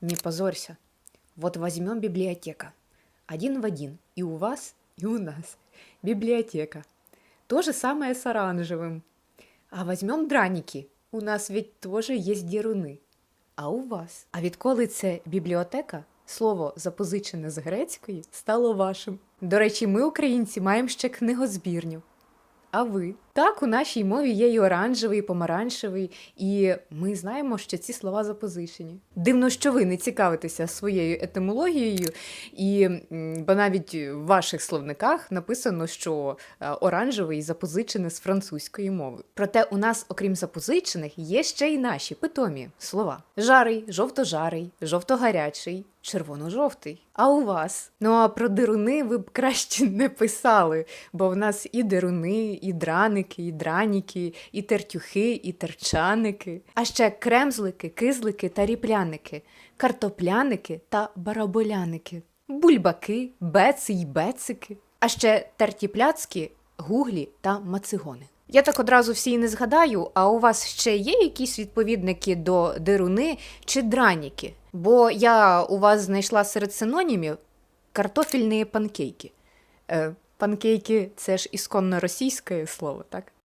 Не позорься. Вот возьмем библиотека. Один в один. И у вас, и у нас. Библиотека. То же самое с оранжевым. А возьмем драники. У нас ведь тоже есть деруни. А у вас? А відколи це бібліотека, слово запозичене з грецької стало вашим. До речі, ми, українці, маємо ще книгозбірню. А ви? Так, у нашій мові є і оранжевий, і помаранчевий, і ми знаємо, що ці слова запозичені. Дивно, що ви не цікавитеся своєю етимологією, і бо навіть в ваших словниках написано, що е, оранжевий запозичене з французької мови. Проте у нас, окрім запозичених, є ще й наші питомі слова: жарий, жовто-жарий, жовто-гарячий, червоно-жовтий. А у вас? Ну а про дируни ви б краще не писали, бо в нас і дируни, і драники, і драніки, і тертюхи, і терчаники, а ще кремзлики, кизлики та ріпляники, картопляники та бараболяники, бульбаки, беци й бецики, а ще тертіпляцькі, гуглі та мацигони. Я так одразу всі й не згадаю, а у вас ще є якісь відповідники до дируни чи драніки? Бо я у вас знайшла серед синонімів картофельні панкейки. Е, панкейки це ж ісконно російське слово, так?